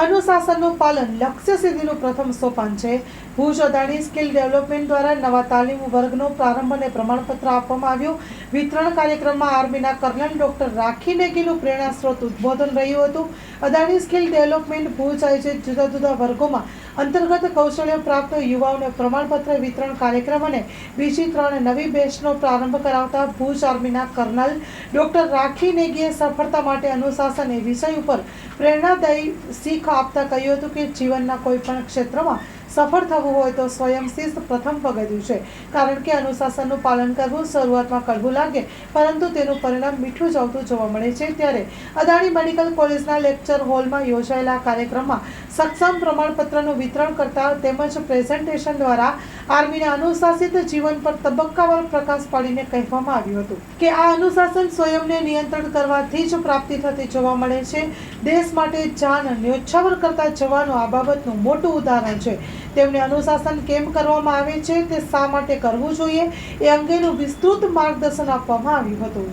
અનુશાસનનું પાલન લક્ષ્ય સિદ્ધિનું પ્રથમ સોપાન છે. ભુજ અદાણી સ્કિલ ડેવલપમેન્ટ દ્વારા નવા તાલીમ વર્ગનો પ્રારંભ અને પ્રમાણપત્ર આપવામાં આવ્યું. વિતરણ કાર્યક્રમમાં આર્મીના કર્નલ ડોક્ટર રાખી નેગીનું પ્રેરણા સ્ત્રોત ઉદ્બોધન રહ્યું હતું. અદાણી સ્કિલ ડેવલપમેન્ટ ભુજ આયોજિત જુદા જુદા વર્ગોમાં અંતર્ગત કૌશલ્ય પ્રાપ્ત યુવાઓને પ્રમાણપત્ર વિતરણ કાર્યક્રમ અને બીજી ત્રણ નવી બેચનો પ્રારંભ કરાવતા ભુજ આર્મીના કર્નલ ડોક્ટર રાખી નેગીએ સફળતા માટે અનુશાસન એ વિષય ઉપર પ્રેરણાદાયી શીખ આપતા કહ્યું હતું કે જીવનના કોઈ પણ ક્ષેત્રમાં સફળ થવું હોય તો સ્વયં શિસ્ત પ્રથમ પગથિયું છે. કારણ કે અનુશાસનનું પાલન કરવું શરૂઆતમાં કડવું લાગે, પરંતુ તેનું પરિણામ મીઠું જ આવતું જોવા મળે છે. ત્યારે અદાણી મેડિકલ કોલેજના લેક્ચર હોલમાં યોજાયેલા કાર્યક્રમમાં સક્ષમ પ્રમાણપત્રનું વિતરણ કરતા તેમજ પ્રેઝન્ટેશન દ્વારા આર્મીના અનુશાસિત જીવન પર તબક્કાવાર પ્રકાશ પાડીને કહેવામાં આવ્યું હતું કે આ અનુશાસન સ્વયંને નિયંત્રણ કરવાથી જ પ્રાપ્તિ થતી જોવા મળે છે. દેશ માટે જાન ન્યોછાવર કરતા જવાનો આ બાબતનું મોટું ઉદાહરણ છે. તેમને અનુશાસન કેમ કરવામાં આવે છે, તે શા માટે કરવું જોઈએ, એ અંગેનું વિસ્તૃત માર્ગદર્શન આપવામાં આવ્યું હતું.